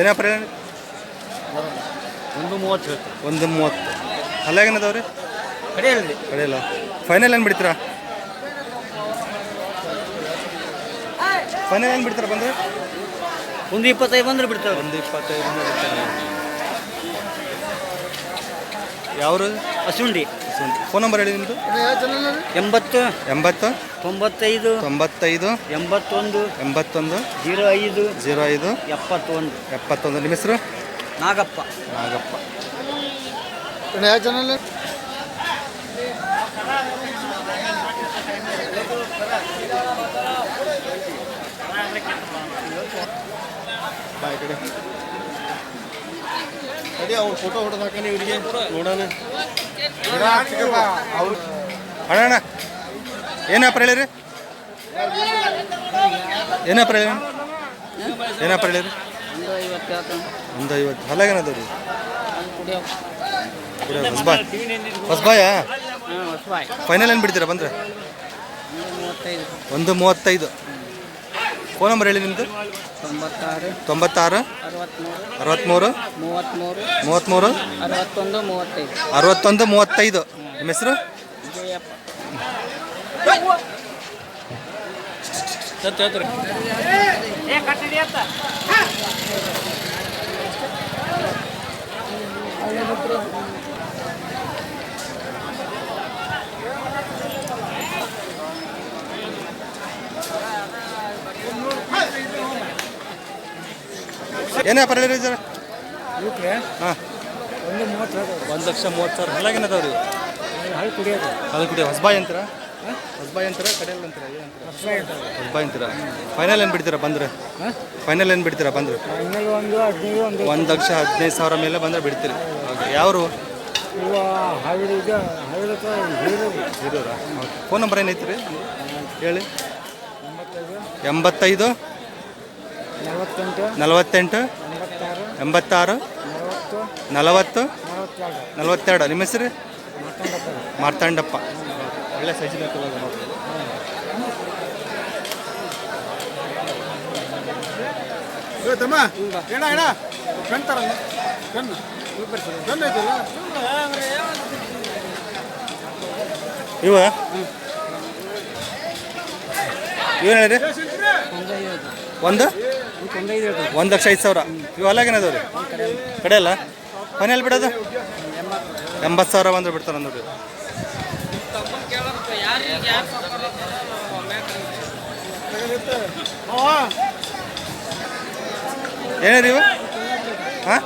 ಏನಪ್ಪ ಹೇಳಿ ಒಂದು ಮೂವತ್ತು ಒಂದು ಮೂವತ್ತು. ಅಲ್ಲ ಏನದಾವ ರೀ ಕಡೆಯಲ್ಲ. ಫೈನಲ್ ಏನು ಬಿಡ್ತೀರಾ? ಫೈನಲ್ ಏನು ಬಿಡ್ತೀರಾ ಬಂದ್ರೆ? ಒಂದು ಇಪ್ಪತ್ತೈದು ಬಂದ್ರೆ ಬಿಡ್ತಾರೆ. ಒಂದು ಇಪ್ಪತ್ತೈದು ಬಿಡ್ತಾರೆ. ಅಸುಂಡಿ. ಹಸುಂಡಿ ಫೋನ್ ನಂಬರ್ ಹೇಳಿ ನಿಮ್ಮದು ಎಂಬತ್ತು. ಎಂಬತ್ತು. ತೊಂಬತ್ತೈದು. ತೊಂಬತ್ತೈದು. ಎಂಬತ್ತೊಂದು. ಎಂಬತ್ತೊಂದು. ಜೀರೋ ಐದು ಜೀರೋ ಐದು ಎಪ್ಪತ್ತೊಂದು. ಎಪ್ಪತ್ತೊಂದು. ನಿಮ್ಮ ಹೆಸರು? ನಾಗಪ್ಪ. ನಾಗಪ್ಪ. ಬಾ ಈ ಕಡೆ. ಅದೇ ಅವ್ರು ಫೋಟೋ ಹೊಡೆದು ಹಾಕನಿ ಇವರಿಗೆ ನೋಡೋಣ. ಅಣ್ಣ ಏನಪ್ಪ ಹೇಳಿರಿ? ಏನಪ್ಪ ಹೇಳಿ ಏನಪ್ಪ ಹೇಳಿರಿ? ಒಂದು ಐವತ್ತು. ಹಲಾಗೇನದ ರೀ ಹೊಸಬಾಯ್? ಹೊಸಬಾಯ. ಫೈನಲ್ ಏನು ಬಿಡ್ತೀರಾ ಬಂದ್ರೆ? ಒಂದು ಮೂವತ್ತೈದು. ಫೋನ್ ನಂಬರ್ ಹೇಳಿ ನಿಮ್ಮದು ತೊಂಬತ್ತಾರು. ತೊಂಬತ್ತಾರು. ಅರವತ್ತ್ಮೂರು ಅರವತ್ತ್ಮೂರು ಮೂವತ್ತ್ಮೂರು ಮೂವತ್ತ್ಮೂರು ಅರವತ್ತೊಂದು ಮೂವತ್ತೈದು. ಅರವತ್ತೊಂದು ಮೂವತ್ತೈದು. ನಿಮ್ಮ ಹೆಸರು? ಜಯಪ್ಪ. ಏನೇ ವ್ಯಾಪಾರ ಹೇಳಿರಿ ಸರ್? ಇವಕ್ಕೆ ಹಾಂ. ಒಂದು ಮೂವತ್ತು ಒಂದು ಲಕ್ಷ ಮೂವತ್ತು ಸಾವಿರ. ಹಲಾಗೇನದಾವ ರೀ ಹಾಲು ಕುಡಿಯೋದು ಅದು. ಕುಡಿಯೋ. ಹೊಸಬಾಯ್ ಅಂತೀರಾ? ಹೊಸಬಾಯ್ ಅಂತೀರಾ? ಕಡೆಯಲ್ಲಿ ಅಂತೀರಾ? ಏನಂತೀರಾ ಹೊಸಬಾಯ್ ಅಂತೀರಾ. ಫೈನಲ್ ಏನು ಬಿಡ್ತೀರಾ ಬಂದರೆ? ಫೈನಲ್ ಏನು ಬಿಡ್ತೀರಾ ಬಂದರೆ? ಒಂದು ಹದಿನೈದು ಒಂದು ಒಂದು ಲಕ್ಷ ಹದಿನೈದು ಸಾವಿರ ಮೇಲೆ ಬಂದರೆ ಬಿಡ್ತೀರಿ. ಯಾವರು? ಫೋನ್ ನಂಬರ್ ಏನೈತಿ ರೀ ಹೇಳಿ. ಎಂಬತ್ತೈದು? ನಲವತ್ತೆಂಟು. ಎಂಬತ್ತಾರು. ನಲವತ್ತು. ನಲವತ್ತು. ನಲವತ್ತೆರಡು. ನಿಮ್ಮ ಹೆಸರು? ಮಾರ್ತಾಂಡಪ್ಪ. ಒಳ್ಳೆ ಸೈಜಿನ ತಮ್ಮ ಕಣ್ಣು ಕಣ್ಣು ಐತಲ್ಲ ಇವ? ಏನು ಹೇಳಿರಿ? ಒಂದು? ಒಂದು ಲಕ್ಷ ಐದು ಸಾವಿರ. ಇವು ಅಲ್ಲಾಗೇನದಾವ ರೀ ಕಡೆ ಅಲ್ಲ? ಮನೆಯಲ್ಲಿ ಬಿಡೋದು? ಎಂಬತ್ತು ಸಾವಿರ ಬಂದ್ರೆ ಬಿಡ್ತಾರೆ ನೋಡಿ ಏನೇರಿ ಇವು? ಹಾಂ?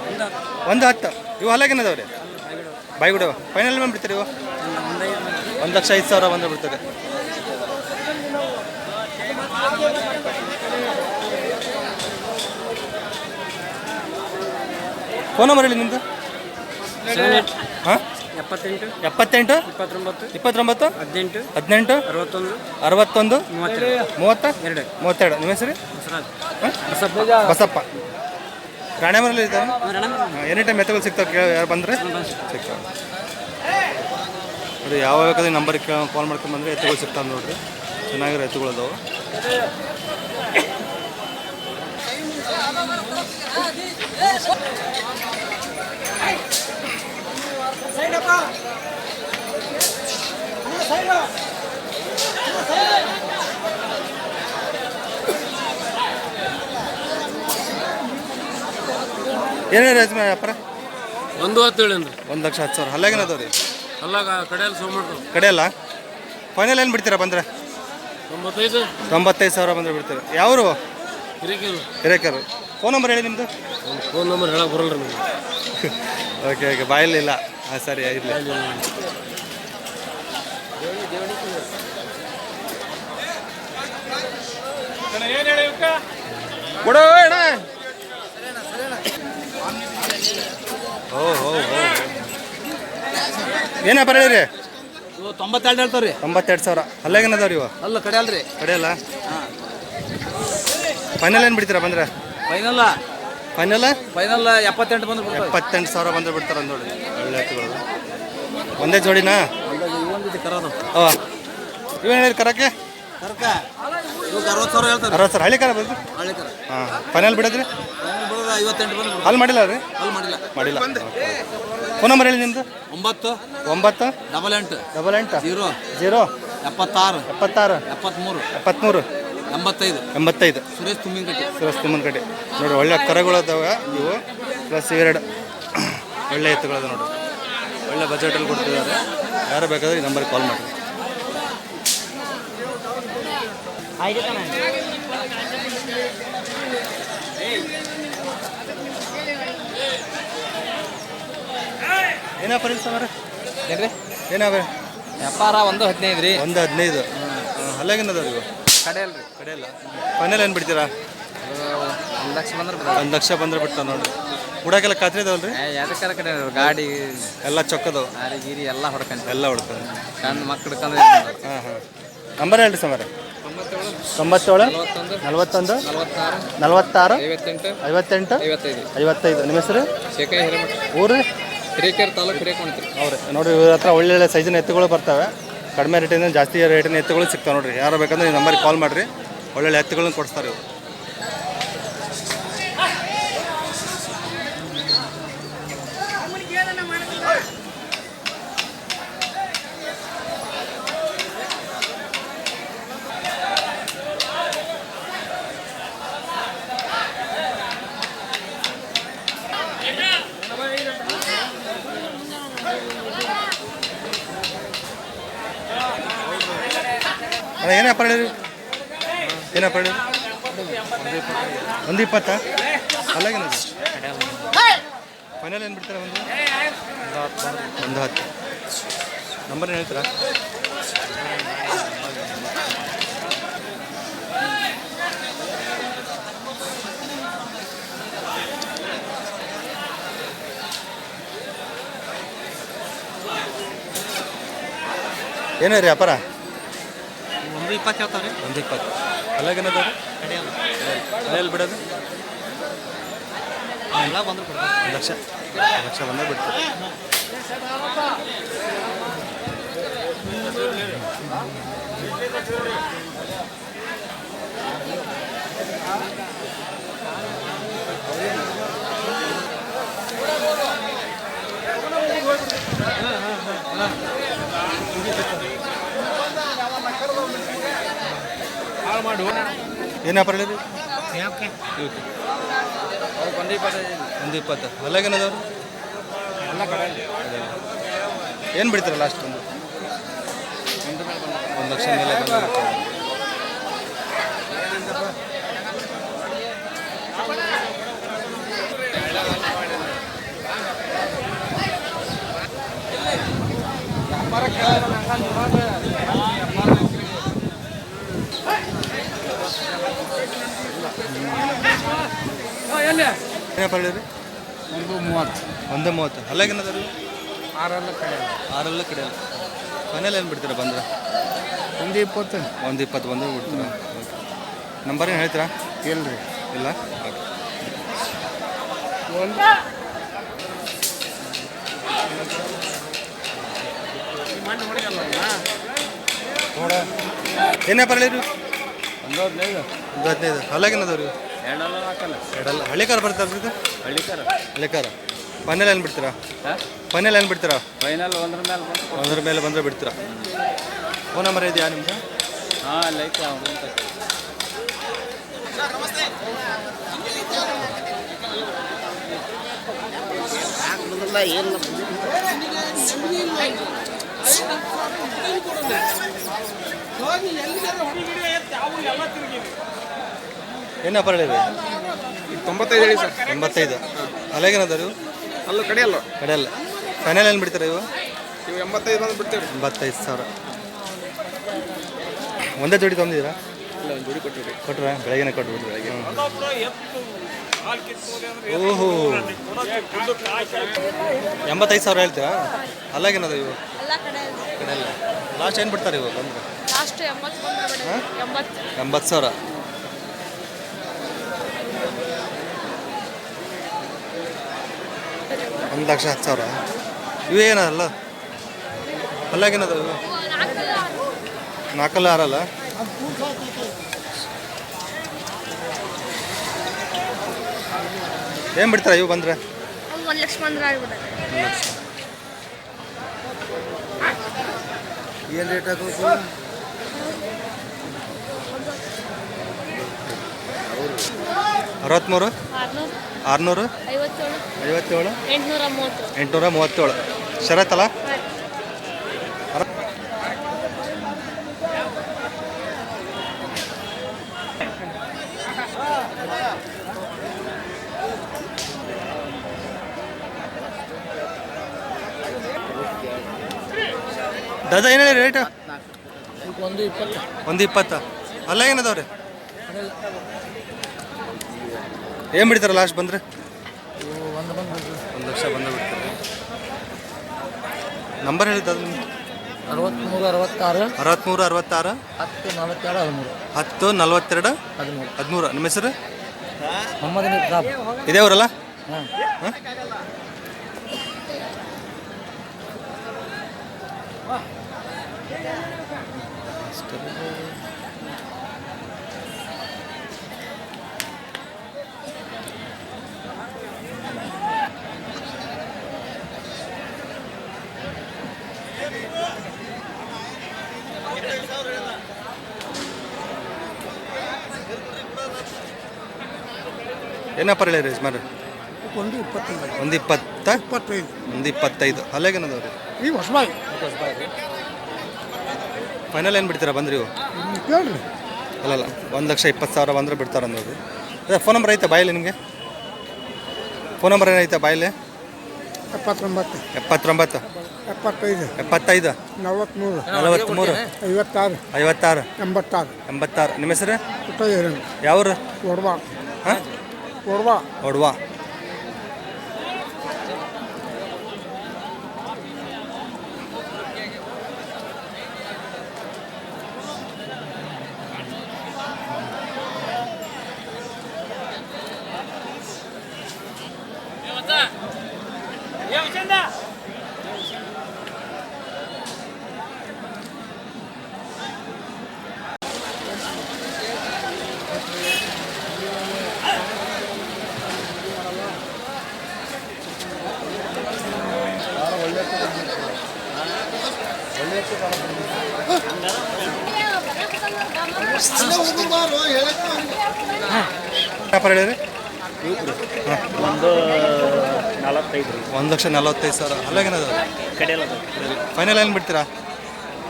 ಒಂದು ಹತ್ತು. ಇವು ಅಲ್ಲಾಗೇನದಾವ ರೀ ಬಾಯ್ಗುಡ ಫೈನಲ್ ಮೇಲೆ ಬಿಡ್ತೀರಿ ಇವು ಒಂದು ಲಕ್ಷ ಐದು ಸಾವಿರ ಬಂದ್ರೆ ಬಿಡ್ತಾರೆ ಫೋನ್ ನಂಬರ್ ಹೇಳಿ ನಿಮ್ಮದು ಹಾಂ? ಎಪ್ಪತ್ತೆಂಟು. ಎಪ್ಪತ್ತೆಂಟು? ಇಪ್ಪತ್ತೊಂಬತ್ತು. ಇಪ್ಪತ್ತೊಂಬತ್ತು? ಹದಿನೆಂಟು. ಹದಿನೆಂಟು? ಅರವತ್ತೊಂದು. ಅರವತ್ತೊಂದು? ಮೂವತ್ತ? ಎರಡು. ಮೂವತ್ತೆರಡು. ನಿಮ್ಮ ಹೆಸರು? ಬಸಪ್ಪ. ಬಸಪ್ಪ. ರಾಣೆಮರಲ್ಲಿ ಇದ್ದಾವೆ ಎನಿ ಟೈಮ್ ಮೆತ್ತಗಳು ಸಿಗ್ತಾವೆ ಕೇಳಿ ಯಾರು ಬಂದರೆ? ಸಿಗ್ತಾವೆ. ನೋಡಿ ಯಾವ ಬೇಕಾದ್ರೆ ಕೇಳ ಕಾಲ್ ಮಾಡ್ಕೊಂಡು ಬಂದರೆ ಎತ್ತುಗಳು ಸಿಗ್ತಾವೆ ನೋಡಿರಿ. ಚೆನ್ನಾಗಿರೋ ಎತ್ತುಗಳು ಅದಾವೆ. ಏನೇನು ರೈತ ವ್ಯಾಪಾರ ಒಂದು ಹತ್ತು ಹೇಳಿ ಒಂದು ಲಕ್ಷ ಹತ್ತು ಸಾವಿರ. ಅಲ್ಲಾಗೇನು ಅದಾವೆ ರೀ ಅಲ್ಲ ಕಡೆಯಲ್ಲಿ ಸೋಮಣ್ಣ ಕಡೆಯಲ್ಲ? ಫೈನಲ್ ಏನು ಬಿಡ್ತೀರಾ ಬಂದರೆ? ತೊಂಬತ್ತೈದು. ತೊಂಬತ್ತೈದು ಸಾವಿರ ಬಂದರೆ ಬಿಡ್ತೀರಾ. ಯಾವರು? ಹಿರೇಕೆರು. ಹಿರೇಕರು. ಫೋನ್ ನಂಬರ್ ಹೇಳಿ ನಿಮ್ಮದು ಫೋನ್ ನಂಬರ್ ಹೇಳಕ್ ಬರಲ್ಲ ನಿಮ್ಗೆ. ಓಕೆ ಓಕೆ ಬಾಯಲ್ಲಿ ಇಲ್ಲ. ಹಾಂ ಸರಿ ಇರಲಿ ಕೊಡೋ ಅಣ್ಣ. ಓ ಹೋ ಹೋ ಏನಪ್ಪ ಹೇಳಿರಿ? ತೊಂಬತ್ತೆರಡು ಹೇಳ್ತಾವ್ರಿ. ತೊಂಬತ್ತೆರಡು ಸಾವಿರ. ಅಲ್ಲಾಗೇನು ರೀ ಇವ? ಅಲ್ಲ ಕಡೆ ಅಲ್ರಿ. ಕಡೆ ಅಲ್ಲ? ಫೈನಲ್ ಏನು ಬಿಡ್ತೀರಾ ಬಂದ್ರೆ? ಫೈನಲ್ ಫೈನಲ್ ಫೈನಲ್ ಎಪ್ಪತ್ತೆಂಟು ಬಂದು ಎಪ್ಪತ್ತೆಂಟು ಸಾವಿರ ಬಂದ್ರೆ ಬಿಡ್ತಾರೆ ನೋಡಿ. ಒಳ್ಳೆ ಎತ್ತುಗಳು ಒಂದೇ ಜೋಡಿನಾ? ಹಾಂ ಇವೇನು ಹೇಳಿರಿ ಕರಕ್ಕೆ? ಅರವತ್ತು ಸಾವಿರ ಹೇಳ್ತಾರೆ. ಹಳ್ಳಿ ಕರ ಬಂದು? ಹಾಂ. ಫೈನಲ್ ಬಿಡೋದ್ರಿ? ಅಲ್ಲಿ ಮಾಡಿಲ್ಲ ರೀ ಮಾಡಿಲ್ಲ. ಮಾಡಿಲ್ಲ. ಫೋನ್ ನಂಬರ್ ಹೇಳಿ ನಿಮ್ದು? ಒಂಬತ್ತು. ಒಂಬತ್ತು. ಡಬಲ್ ಎಂಟು. ಡಬಲ್ ಎಂಟು. ಜೀರೋ. ಜೀರೋ. ಎಪ್ಪತ್ತಾರು. ಎಪ್ಪತ್ತಾರು. ಎಪ್ಪತ್ತ್ಮೂರು ಎಪ್ಪತ್ತ್ಮೂರು ಎಂಬತ್ತೈದು. ಎಂಬತ್ತೈದು. ಸುರೇಶ್ ತುಂಬಿನಕಟ್ಟಿ ಸುರೇಶ್ ಕಡೆ ನೋಡಿ ಒಳ್ಳೆ ಕರಗಳು ಅದಾವೆ ಇವು. ಪ್ಲಸ್ ಇವೆರಡು ಒಳ್ಳೆ ಎತ್ತುಗಳದ ನೋಡಿ. ಒಳ್ಳೆ ಬಜೆಟಲ್ಲಿ ಕೊಡ್ತಿದ್ದಾರೆ. ಯಾರು ಬೇಕಾದ್ರೆ ಈ ನಂಬರ್ಗೆ ಕಾಲ್ ಮಾಡಿ ಏನಪ್ಪ ರೀ ಸಮಾರ ಏನ್ರಿ? ಏನಾವ ವ್ಯಾಪಾರ? ಒಂದು ಹದಿನೈದು ರೀ. ಒಂದು ಹದಿನೈದು. ಅಲ್ಲಾಗಿನದ ಇವು. ಕಡೆ ಅಲ್ರಿ. ಕಡೆ ಇಲ್ಲ ಫೈನಲ್ ಏನು ಬಿಡ್ತೀರಾ? ಒಂದು ಲಕ್ಷ ಬಂದ್ರೆ ಒಂದು ಲಕ್ಷ ಬಂದ್ರೆ ಬಿಡ್ತಾವೆ ನೋಡಿ ಹುಡಾಕೆಲ್ಲ ಖಾತ್ರಿ ಅದಾವಲ್ರಿ ಯಾವ್ದಕ್ಕಾರ ಕಡೆ ಗಾಡಿ ಎಲ್ಲ ಚೊಕ್ಕದವು? ಗಾಡಿ ಗೀರಿ ಎಲ್ಲ ಹೊಡ್ಕೊಂಡ್. ಎಲ್ಲ ಹುಡ್ತಾರೆ ಸಣ್ಣ ಮಕ್ಕಳು ಕಂದು ಹಾಂ ಹಾಂ. ನಂಬರ್ ಹೇಳ್ರಿ ಸಮಾರ ತೊಂಬತ್ತೇಳು ನಲವತ್ತೊಂದು ನಲವತ್ತಾರು ನಲವತ್ತಾರು ಐವತ್ತೆಂಟು ಐವತ್ತೆಂಟು ಐವತ್ತೈದು. ಐವತ್ತೈದು. ನಿಮ್ಮ ಹೆಸರು? ಶೇಖಾಯಿ ಹಿರೇಮಠ. ಊರು? ಹಿರೇಕೆರೆ ತಾಲೂಕು ಹಿರೇಕೊಂಡ್ರಿ ಅವ್ರೆ ನೋಡಿ ಇವ್ರ ಹತ್ರ ಒಳ್ಳೆ ಸೈಜಿನ ಎತ್ತುಗಳು ಬರ್ತವೆ. ಕಡಿಮೆ ರೇಟಿಂದ ಜಾಸ್ತಿ ರೇಟಿನ ಎತ್ತುಗಳು ಸಿಗ್ತಾವೆ ನೋಡಿರಿ. ಯಾರು ಬೇಕಂದ್ರೆ ಈ ನಂಬರ್ಗೆ ಕಾಲ್ ಮಾಡಿರಿ. ಒಳ್ಳೊಳ್ಳೆ ಎತ್ತುಗಳನ್ನ ಕೊಡಿಸ್ತಾರೆ ಇವು ಅಣ್ಣ ಏನು ವ್ಯಾಪಾರ ಹೇಳಿರಿ ಏನು ವ್ಯಾಪಾರ ಒಂದು ಇಪ್ಪತ್ತ ಅಲ್ಲಾಗಿನ ಫೈನಲ್ ಏನು ಬಿಡ್ತಾರೆ ಒಂದು? ಒಂದು ಹತ್ತು. ನಂಬರ್ ಏನು ಹೇಳ್ತೀರಾ? ಏನೇ ರೀ ವ್ಯಾಪಾರ ಒಂದು ಇಪ್ಪತ್ತು ಹೇಳ್ತಾವ್ರಿ. ಒಂದು ಇಪ್ಪತ್ತು. ಅಲ್ಲಾಗೇನದ ಮನೆಯಲ್ಲಿ ಬಿಡೋದು? ಎಲ್ಲ ಬಂದ್ರೆ ಒಂದು ಲಕ್ಷ. ಲಕ್ಷ ಬಂದಾಗ ಬಿಡ್ತಾರೆ. ಏನು ವ್ಯಾಪಾರ ಹೇಳಿರಿ ಒಂದು ಇಪ್ಪತ್ತೈದು ಒಂದು ಇಪ್ಪತ್ತು ಅಲ್ಲಾಗೇನದವ್ರು ಏನು ಬಿಡ್ತೀರ ಲಾಸ್ಟ್ ಒಂದು? ಒಂದು ಲಕ್ಷ ಮೇಲೆ ಏನಪ್ಪ ಹೇಳಿರಿ ಒಂದು ಮೂವತ್ತು. ಒಂದು ಮೂವತ್ತು. ಅಲ್ಲಾಗೇನದವ್ರು ಆರಲ್ಲ ಕಡೆ ಆರಲ್ಲ ಕಡೆ ಅಲ್ಲ ಫೈನಲ್ ಏನು ಬಿಡ್ತೀರಾ ಬಂದ್ರೆ? ಒಂದು ಇಪ್ಪತ್ತು. ಒಂದು ಇಪ್ಪತ್ತು ಬಂದ್ರೆ ಬಿಡ್ತೀರಾ? ನಂಬರ್ ಏನು ಹೇಳ್ತೀರಾ? ಇಲ್ರಿ. ಇಲ್ಲ? ಏನಪ್ಪ ಹೇಳಿರಿ ಒಂದು ಹದಿನೈದು. ಒಂದು ಹದಿನೈದು ಅಲ್ಲಾಗೇನದವ್ರು ಎರಡಲ್ಲ ಹಾಕಲ್ಲ ಎರಡಲ್ಲ. ಹಳ್ಳಿ ಕಾರ ಬರ್ತಾರಲ್ರಿ ಇದು? ಹಳ್ಳಿಕಾರ. ಹಳ್ಳಿ ಕಾರ. ಫೈನಲ್ ಏನು ಬಿಡ್ತೀರಾ? ಫೈನಲ್ ಏನು ಬಿಡ್ತೀರಾ? ಫೈನಲ್ ಒಂದ್ರ ಮೇಲೆ ಒಂದ್ರ ಮೇಲೆ ಬಂದ್ರೆ ಬಿಡ್ತೀರಾ? ಫೋನ್ ನಂಬರ್ ಇದೆಯಾ ನಿಮ್ದು? ಹಾಂ ಲೈಕ್ ಅಂತ ಏನಪ್ಪ ಇದೆ? ತೊಂಬತ್ತೈದು ಹೇಳಿ ಸರ್. ಎಂಬತ್ತೈದು ಅಲ್ಲ ಕಡೆ ಅಲ್ಲೂ ಕಡೆ ಅಲ್ಲ. ಕಡೆಯಲ್ಲ. ಫೈನಲ್ ಏನು ಬಿಡ್ತಾರೆ ಇವು? ಇವು ಎಂಬತ್ತೈದು ಬಂದು ಬಿಡ್ತೇವೆ. ಎಂಬತ್ತೈದು ಸಾವಿರ. ಒಂದೇ ಜೋಡಿ ತೊಂದಿದ್ದೀರಾ? ಇಲ್ಲ ಒಂದು ಜೋಡಿ ಕೊಟ್ಟಿರಿ ಕೊಟ್ರ? ಬೆಳಗ್ಗೆನೆ ಕೊಟ್ಬಿಟ್ಟು ಬೆಳಗ್ಗೆ. ಓಹೋ. ಎಂಬತ್ತೈದು ಸಾವಿರ ಹೇಳ್ತೀರಾ? ಅಲ್ಲಾಗೇನದ ಇವು? ಕಡೆ ಅಲ್ಲ. ಲಾಸ್ಟ್ ಏನು ಬಿಡ್ತಾರೆ ಇವು ಬಂದ್ರೆ? ಲಾಸ್ಟ್ ಎಂಬತ್ತು ಸಾವಿರ. ಒಂದು ಲಕ್ಷ ಹತ್ತು ಸಾವಿರ. ಇವು ಏನಲ್ಲ ಅಲ್ಲಾಗೇನದ ನಾಲ್ಕಲ್ಲ ಆರಲ್ಲ? ಏನು ಬಿಡ್ತಾರೆ ಇವು ಬಂದರೆ? ಒಂದು ಒಂದು ಲಕ್ಷ ಬಂದ್ರೆ ಏನು ರೇಟ್ ಹಾಕೋದು ಅರವತ್ತ್ಮೂರು ಆರ್ನೂರು? ಐವತ್ತೇಳು. ಎಂಟುನೂರ ಮೂವತ್ತು. ಎಂಟುನೂರ ಮೂವತ್ತೇಳು. ಶರತ್ತಲ್ಲ ದಾದಾ ಏನು ಹೇಳಿ ರೇಟ್ ಒಂದು ಇಪ್ಪತ್ತು. ಒಂದು ಇಪ್ಪತ್ತ. ಅಲ್ಲ ಏನದವ್ರಿ? ಏನು ಬಿಡ್ತಾರ ಲಾಸ್ಟ್ ಬಂದ್ರೆ? ಒಂದು ಲಕ್ಷ ಬಂದ ಬಿಡ್ತಾರೆ. ನಂಬರ್ ಹೇಳಿದ್ದು ಅರವತ್ತ್ಮೂರು ಅರವತ್ತಾರು. ಅರವತ್ತ್ಮೂರು ಅರವತ್ತಾರು. ಹತ್ತು ನಲವತ್ತೆರಡು ಹದಿಮೂರು. ಹತ್ತು ನಲ್ವತ್ತೆರಡು ಹದಿಮೂರು. ಹದಿಮೂರು. ನಿಮ್ಮ ಹೆಸರು? ಮೊಹಮ್ಮದ್ ಇಬ್ರಾಬ್ ಇದೇ ಅವರಲ್ಲ ಹಾಂ. ಏನಪ್ಪ ಹೇಳಿ ಯಜಮಾನ್ರಿ? ಒಂದು ಇಪ್ಪತ್ತೈದು. ಒಂದು ಇಪ್ಪತ್ತ ಇಪ್ಪತ್ತೈದು. ಒಂದು ಇಪ್ಪತ್ತೈದು. ಅಲ್ಲೇಗೇನದವ್ರಿ ಈ ಹೊಸಬಾಯಿ. ಫೈನಲ್ ಏನು ಬಿಡ್ತೀರಾ ಬಂದ್ರಿ ಇವು? ಕೇಳ್ರಿ. ಅಲ್ಲಲ್ಲ ಒಂದು ಲಕ್ಷ ಇಪ್ಪತ್ತು ಸಾವಿರ ಬಂದರೆ ಬಿಡ್ತಾರೆ ಅನ್ನೋದು ಅದೇ ಫೋನ್ ನಂಬರ್ ಐತೆ ಬಾಯಲ್ಲಿ ನಿಮಗೆ? ಫೋನ್ ನಂಬರ್ ಏನೈತೆ ಬಾಯಲ್ಲಿ? ಎಪ್ಪತ್ತೊಂಬತ್ತು. ಎಪ್ಪತ್ತೊಂಬತ್ತು. ಎಪ್ಪತ್ತೈದು. ಎಪ್ಪತ್ತೈದು. ನಲವತ್ತ್ಮೂರು ನಲವತ್ತ್ಮೂರು ಐವತ್ತಾರು. ಐವತ್ತಾರು. ಎಂಬತ್ತಾರು. ಎಂಬತ್ತಾರು. ನಿಮ್ಮ ಹೆಸರು? ಯಾವ ಊರು ಹಾಂ? ಒಡವಾ ಒಡ್ವಾ ವ್ಯಾಪಾರ ಹೇಳಿರಿ ಒಂದು ನಲವತ್ತೈದು ಒಂದು ಲಕ್ಷ ನಲವತ್ತೈದು ಸಾವಿರ. ಅಲ್ಲಾಗೇನದ ಕಡೆಯಲ್ಲ ಫೈನಲ್ ಏನು ಬಿಡ್ತೀರಾ?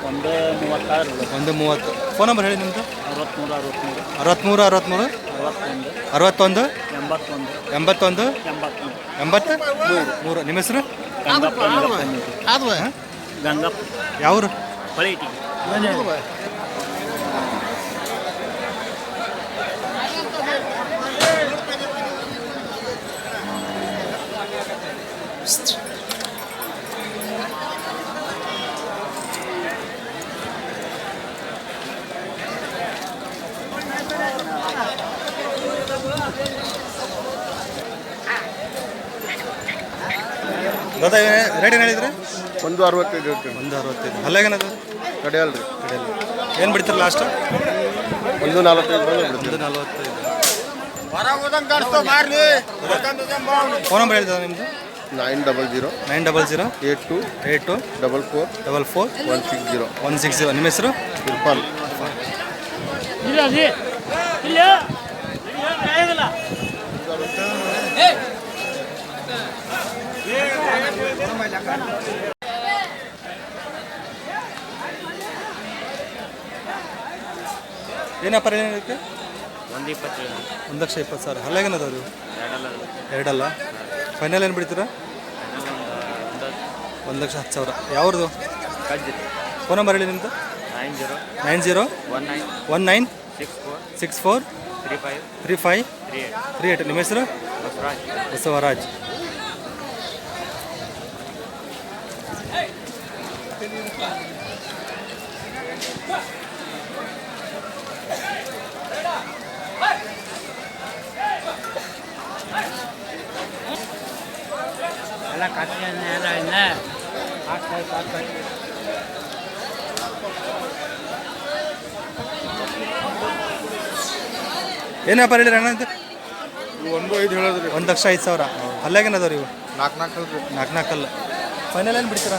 ಒಂದು ಮೂವತ್ತಾರು ಒಂದು ಮೂವತ್ತು. ಫೋನ್ ನಂಬರ್ ಹೇಳಿ ನಿಮ್ಮದು ಅರವತ್ತ್ಮೂರು ಅರವತ್ತ್ಮೂರು ಅರವತ್ತ್ಮೂರು ಅರವತ್ತ್ಮೂರು ಅರವತ್ತೊಂದು. ಅರವತ್ತೊಂದು? ಎಂಬತ್ತೊಂದು. ಎಂಬತ್ತೊಂದು? ಎಂಬತ್ತ್ಮೂರು ಎಂಬತ್ತು? ಮೂರು. ನಿಮ್ಮ ಹೆಸರು? ಗಂಗಪ್ಪ ಗಂಗಪ್ಪ. ಯಾವರು? ಹೊಳೇಟಿ ದಾದಾ ರೇಟ್ ಏನು ಹೇಳಿದ್ರಿ? ಒಂದು ಅರವತ್ತೈದು ಇರ್ತೀನಿ ಒಂದು ಅರವತ್ತೈದು. ಅಲ್ಲಾಗೇನದು ಕಡೆಯಲ್ರಿ. ಕಡೆಯಲ್ಲ ಏನು ಬಿಡ್ತೀರ ಲಾಸ್ಟ್ ಒಂದು ನಲವತ್ತೈದು ಒಂದು ನಲವತ್ತೈದು. ಫೋನ್ ನಂಬರ್ ಹೇಳಿದ ನಿಮ್ಮದು nine double zero nine double zero eight two eight two double four double four one six zero one six zero ನಿಮ್ಮ ಹೆಸರು? ಇರ್ಫಾನ್ ಏನಪ್ಪ ಏನಕ್ಕೆ ಒಂದು ಇಪ್ಪತ್ತು ಒಂದು ಲಕ್ಷ ಇಪ್ಪತ್ತು ಸಾವಿರ. ಅಲ್ಲಾಗೇನದ ಅದು? ಎರಡಲ್ಲ ಎರಡಲ್ಲ? ಫೈನಲ್ ಏನು ಬಿಡ್ತೀರಾ? ಒಂದು ಲಕ್ಷ ಹತ್ತು ಸಾವಿರ. ಯಾವ್ದು ಫೋನ್ ನಂಬರ್ ಹೇಳಿ ನಿಮ್ಮದು nine zero nine zero one nine one nine six four six four three five three five three eight three eight ನಿಮ್ಮ ಹೆಸರು? ಬಸವರಾಜ್. ಬಸವರಾಜ್. ಎಲ್ಲ ಕತ್ತೆಯನ್ನು ಎಲ್ಲ ಇಲ್ಲ. ಹಾಕ್ತಾ ಹಾಕ್ಬೇಕು. ಏನಪ್ಪ ವ್ಯಾಪಾರ ಹೇಳಿರಿ ಅಣ್ಣ ಅಂತ ಒಂದು ಐದು ಹೇಳೋದ್ರಿ. ಒಂದು ಲಕ್ಷ ಐದು ಸಾವಿರ. ಅಲ್ಲಾಗೇನು ಅದಾವ್ರಿ ಇವು? ನಾಲ್ಕು ನಾಲ್ಕು ನಾಲ್ಕು ನಾಲ್ಕಲ್ಲ. ಫೈನಲ್ ಏನು ಬಿಡ್ತೀರಾ?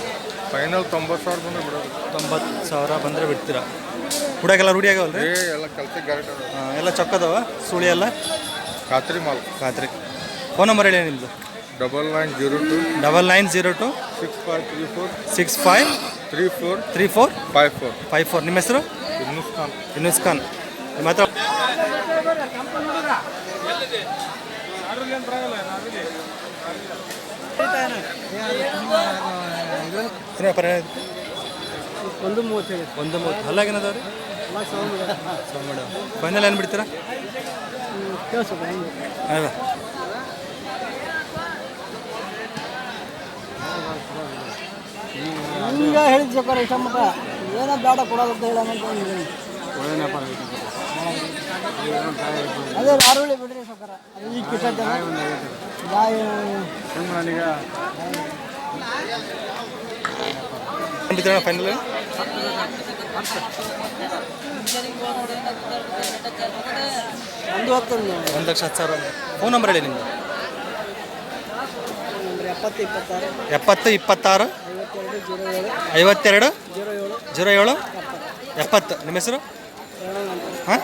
ಫೈನಲ್ ತೊಂಬತ್ತು ಸಾವಿರ ಬಂದರೆ ಬಿಡೋದು. ತೊಂಬತ್ತು ಸಾವಿರ ಬಂದರೆ ಬಿಡ್ತೀರಾ? ಹುಡುಗೆಲ್ಲ ರೂಢಿ ಆಗಲ್ಲ ರೀ ಏ ಎಲ್ಲ ಕೆಲಸ ಗ್ಯಾರಂಟಿ ಎಲ್ಲ ಚೊಕ್ಕದವ? ಸುಳಿ ಎಲ್ಲ? ಖಾತ್ರಿ ಮಾಲ್. ಖಾತ್ರಿ. ಫೋನ್ ನಂಬರ್ ಹೇಳಿ ನಿಮ್ಮದು double nine zero two double nine zero two six five three four six five three four three four five four. Five four. ನಿಮ್ಮ ಹೆಸರು? ಹಿಂದೂಸ್ತಾನ್ ಯೂನುಸ್ ಖಾನ್. ನಿಮ್ಮ ಹತ್ರ ಏನು ಹೇಳಿದ್ದು? ಒಂದು ಮೂವತ್ತು ಒಂದು ಮೂವತ್ತು. ಅಲ್ಲಾಗೇನದಾವ ರೀ ಮೇಡಮ್. ಫೈನಲ್ ಏನು ಬಿಡ್ತೀರಾ? ಅಲ್ಲ ಹಿಂಗ ಹೇಳಿದ್ ಸೊಕ್ಕರ ಇಷ್ಟ ಮಟ್ಟ ಏನೋ ಬೇಡ ಕೊಡೋದಂತ ಹೇಳಂತ ಅದೇ ಆರುಳಿ ಬಿಡ್ರಿ ಸೊಕ್ಕರ ಈಗ ಕಿಟ್ಟ ಬಾಯಿ ಬಿಡ್ತೀರಾ ಫೈನಲ್ ಒಂದು ಲಕ್ಷ ಹತ್ತು ಸಾವಿರ. ಫೋನ್ ನಂಬರ್ ಹೇಳಿ ನಿಮ್ಮದು ಎಪ್ಪತ್ತು ಇಪ್ಪತ್ತಾರು. ಐವತ್ತೆರಡು ಜೀರೋ ಏಳು. ಎಪ್ಪತ್ತು. ನಿಮ್ಮ ಹೆಸರು? ಹಾಂ?